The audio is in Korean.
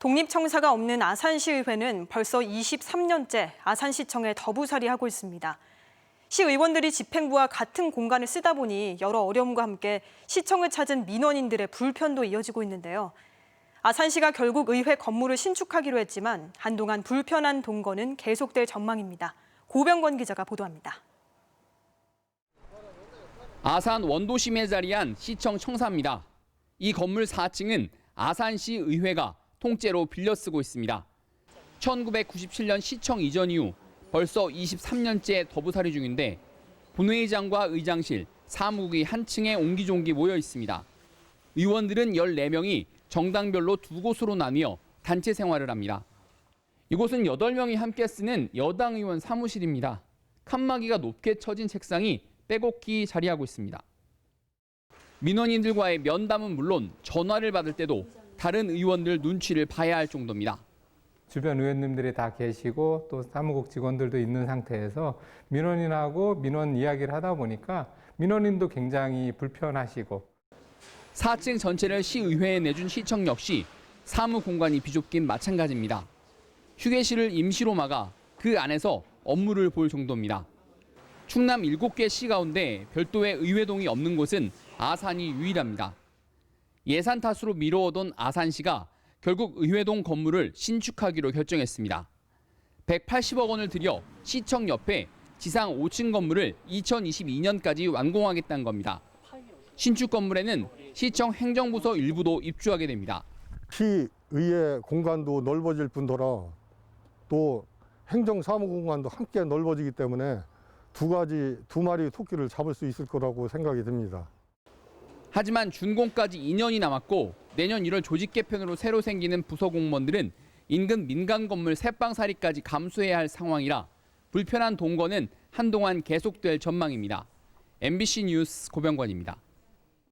독립청사가 없는 아산시의회는 벌써 23년째 아산시청에 더부살이하고 있습니다. 시의원들이 집행부와 같은 공간을 쓰다 보니 여러 어려움과 함께 시청을 찾은 민원인들의 불편도 이어지고 있는데요. 아산시가 결국 의회 건물을 신축하기로 했지만 한동안 불편한 동거는 계속될 전망입니다. 고병권 기자가 보도합니다. 아산 원도심에 자리한 시청 청사입니다. 이 건물 4층은 아산시 의회가 통째로 빌려 쓰고 있습니다. 1997년 시청 이전 이후 벌써 23년째 더부살이 중인데 본회의장과 의장실, 사무국이 한 층에 옹기종기 모여 있습니다. 의원들은 14명이 정당별로 두 곳으로 나뉘어 단체 생활을 합니다. 이곳은 8명이 함께 쓰는 여당 의원 사무실입니다. 칸막이가 높게 쳐진 책상이 빼곡히 자리하고 있습니다. 민원인들과의 면담은 물론 전화를 받을 때도 다른 의원들 눈치를 봐야 할 정도입니다. 주변 의원님들이 다 계시고 또 사무국 직원들도 있는 상태에서 민원인하고 민원 이야기를 하다 보니까 민원인도 굉장히 불편하시고 4층 전체를 시의회에 내준 시청 역시 사무 공간이 비좁긴 마찬가지입니다. 휴게실을 임시로 막아 그 안에서 업무를 볼 정도입니다. 충남 7개 시 가운데 별도의 의회동이 없는 곳은 아산이 유일합니다. 예산 탓으로 미뤄오던 아산시가 결국 의회동 건물을 신축하기로 결정했습니다. 180억 원을 들여 시청 옆에 지상 5층 건물을 2022년까지 완공하겠다는 겁니다. 신축 건물에는 시청 행정부서 일부도 입주하게 됩니다. 시의회 공간도 넓어질 뿐더러 또 행정 사무 공간도 함께 넓어지기 때문에 두 가지 두 마리 토끼를 잡을 수 있을 거라고 생각이 듭니다. 하지만 준공까지 2년이 남았고 내년 1월 조직 개편으로 새로 생기는 부서 공무원들은 인근 민간 건물 새방살이까지 감수해야 할 상황이라 불편한 동거는 한동안 계속될 전망입니다. MBC 뉴스 고병관입니다.